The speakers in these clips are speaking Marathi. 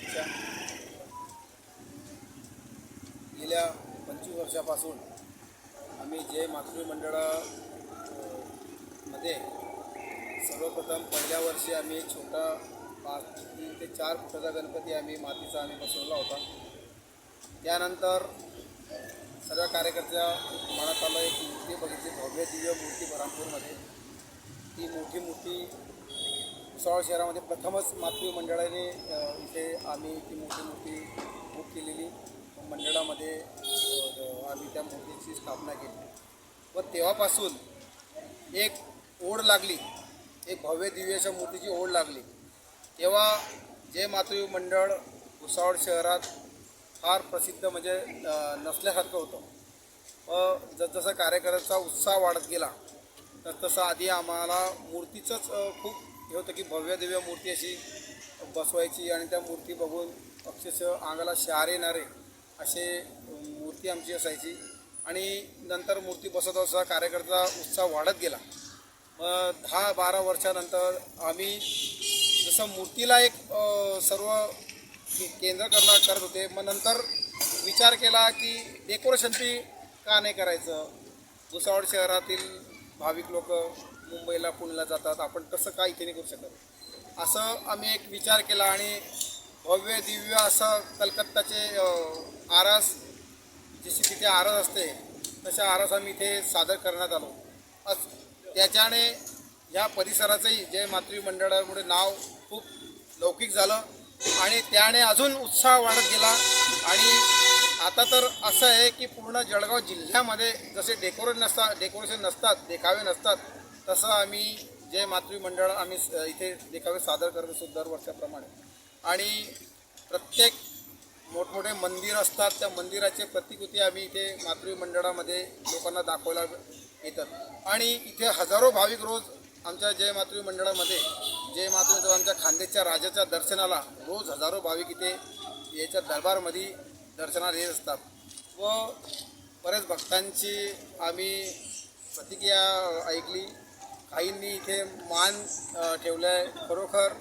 हार्दिक गेल्या पंचवीस वर्षापासून आम्ही जय मातृ सर्वप्रथम पहिल्या वर्षी आम्ही एक छोटा पाच तीन ते चार फुटाचा गणपती आम्ही मातीचा आम्ही बसवला होता. त्यानंतर सर्व कार्यकर्त्या मनात आलं एक मूर्ती बघितली भव्य दिव्य मूर्ती बरामपूरमध्ये ती मोठी मूर्ती भुसावळ शहरामध्ये प्रथमच मातृ मंडळाने इथे आम्ही ती मोठी मूर्ती बुक केलेली. मंडळामध्ये आम्ही त्या मूर्तीची स्थापना केली. व तेव्हापासून एक ओढ लागली एक भव्य दिव्याच्या मूर्तीची ओढ लागली. तेव्हा जे मातृ मंडळ भुसावळ शहरात फार प्रसिद्ध म्हणजे नसल्यासारखं होतं. व जसजसा कार्यकर्त्याचा उत्साह वाढत गेला तर तसं आधी आम्हाला मूर्तीचंच खूप हे होतं की भव्य दिव्य मूर्ती अशी बसवायची आणि त्या मूर्ती बघून अक्षरशः अंगाला शहार येणारे असे मूर्ती आमची असायची. आणि नंतर मूर्ती बसत असता कार्यकर्ता उत्साह वाढत गेला. मग दहा बारा वर्षानंतर आम्ही जसं मूर्तीला एक सर्व केंद्र करणार करत होते मग नंतर विचार केला की डेकोरेशन बी का नाही करायचं? भुसावळ शहरातील भाविक लोक मुंबईला पुण्याला जातात. आपण तसं काय इथे नाही करू शकत. असं आम्ही एक विचार केला आणि भव्य दिव्य असं कलकत्ताचे आरास जशी तिथे आरस असते तशा आरस आम्ही इथे सादर करण्यात आलो. अस त्याच्याने या परिसराचंही जय मातृ मंडळामुळे नाव खूप लौकिक झालं आणि त्याने अजून उत्साह वाढत गेला आणि आता तर असं आहे की पूर्ण जळगाव जिल्ह्यामध्ये जसे डेकोरेट नसतात डेकोरेशन नसतात देखावे नसतात तसं आम्ही जय मातृ मंडळ आम्ही स- इथे देखावे सादर करत असतो दरवर्षाप्रमाणे आणि प्रत्येक मोठमोठे मंदिर असतात त्या मंदिराचे प्रतिकृती आम्ही इथे मातृ मंडळामध्ये लोकांना दाखवायला येतात. आणि इथे हजारो भाविक रोज आमच्या जय मातृ मंडळामध्ये जय मातृ आमच्या खांदेच्या राजाच्या दर्शनाला रोज हजारो भाविक इथे याच्या दरबारमध्ये दर्शनाला येत असतात. व बऱ्याच भक्तांची आम्ही प्रतिक्रिया ऐकली. काहींनी इथे मान ठेवलं आहे खरोखर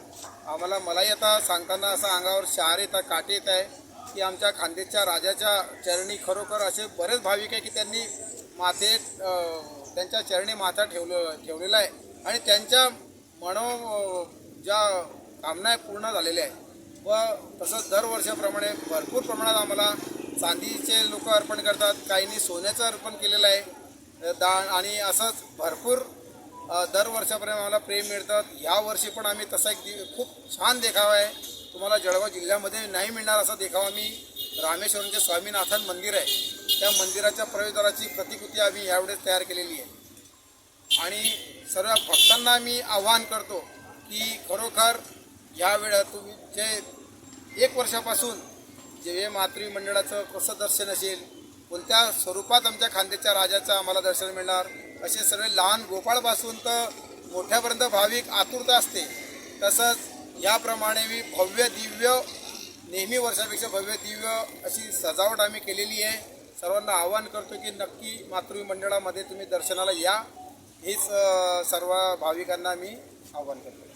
आम्हाला मलाही आता सांगताना असं अंगावर शहार आहे काटे येत आहे की आमच्या खानदेशच्या राजाच्या चरणी खरोखर असे बरेच भाविक आहे की त्यांनी माथे त्यांच्या चरणी माथा ठेवलं ठेवलेला आहे. आणि त्यांच्या मनो ज्या कामना आहे पूर्ण झालेल्या आहे व तसंच दरवर्षाप्रमाणे भरपूर प्रमाणात आम्हाला चांदीचे लोक अर्पण करतात. काहींनी सोन्याचं अर्पण केलेलं आहे. दान आणि असंच भरपूर दरवर्षाप्रमाणे दरवर्षापर्यंत आम्हाला प्रेम मिळतात. यावर्षी पण आम्ही तसा एक दि- खूप छान देखावा आहे. तुम्हाला जळगाव जिल्ह्यामध्ये नाही मिळणार असा देखावा मी रामेश्वरमचे स्वामीनाथन मंदिर आहे. त्या मंदिराच्या प्रवेशद्वाराची प्रतिकृती आम्ही यावेळेस तयार केलेली आहे. आणि सर्व भक्तांना मी आवाहन करतो की खरोखर या वेळा तुम्ही जे एक वर्षापासून जे मातृ मंडळाचं कसं दर्शन असेल कोणत्या स्वरूपात आमच्या खांद्याच्या राजाचं आम्हाला दर्शन मिळणार असे सगळे लहान गोपाळपासून तर मोठ्यापर्यंत भाविक आतुरता असते. तसंच याप्रमाणे मी भव्य दिव्य नेहमी वर्षापेक्षा भव्य दिव्य अशी सजावट आम्ही केलेली आहे. सर्वांना आवाहन करतो की नक्की मातृमंडळामध्ये तुम्ही दर्शनाला या. हेच सर्व भाविकांना मी आवाहन करतो.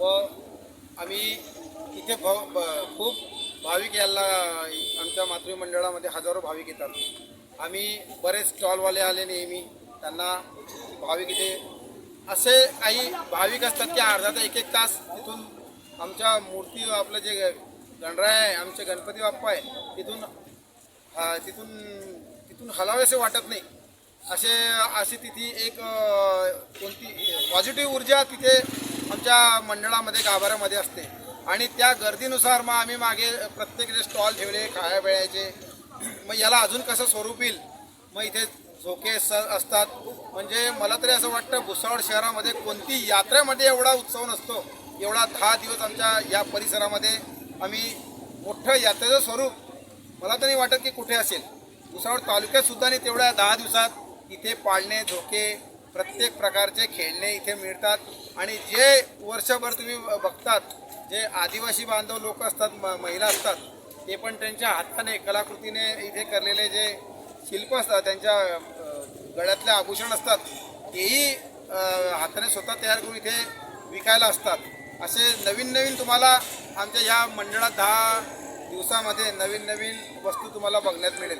व आम्ही इथे भव ब- खूप भाविक यायला आमच्या मातृ मंडळामध्ये हजारो भाविक येतात. आम्ही बरेच स्टॉलवाले आले नेहमी. त्यांना भाविक इथे असे काही भाविक असतात की अर्धा ते एक एक तास तिथून आमच्या मूर्ती आपलं जे गणराय आहे आमचे गणपती बाप्पा आहे तिथून तिथून तिथून हलावेसे वाटत नाही. असे अशी तिथे एक कोणती पॉझिटिव्ह ऊर्जा तिथे आमच्या मंडळामध्ये गाभाऱ्यामध्ये असते. आणि त्या गर्दीनुसार मग आम्ही मागे प्रत्येकाचे स्टॉल ठेवले खाया बिळायचे मग याला अजून कसं स्वरूप येईल? मग इथे झोके स असतात. म्हणजे मला तरी असं वाटतं भुसावळ शहरामध्ये कोणती यात्रेमध्ये एवढा उत्सव नसतो. एवढा दहा दिवस आमच्या या परिसरामध्ये आम्ही मोठं यात्रेचं स्वरूप मला तरी वाटत की कुठे असेल. भुसावळ तालुक्यातसुद्धा नाही तेवढ्या दहा दिवसात इथे पाळणे झोके प्रत्येक प्रकारचे खेळणे इथे मिळतात. आणि जे वर्षभर तुम्ही बघतात जे आदिवासी बांधव लोक असतात म महिला असतात ते पण त्यांच्या हाताने कलाकृतीने इथे करलेले जे शिल्प असतात त्यांच्या गळ्यातले आभूषण असतात तेही हाताने स्वतः तयार करून इथे विकायला असतात. असे नवीन नवीन तुम्हाला आमच्या ह्या मंडळात दहा दिवसामध्ये नवीन नवीन वस्तू तुम्हाला बघण्यात मिळेल.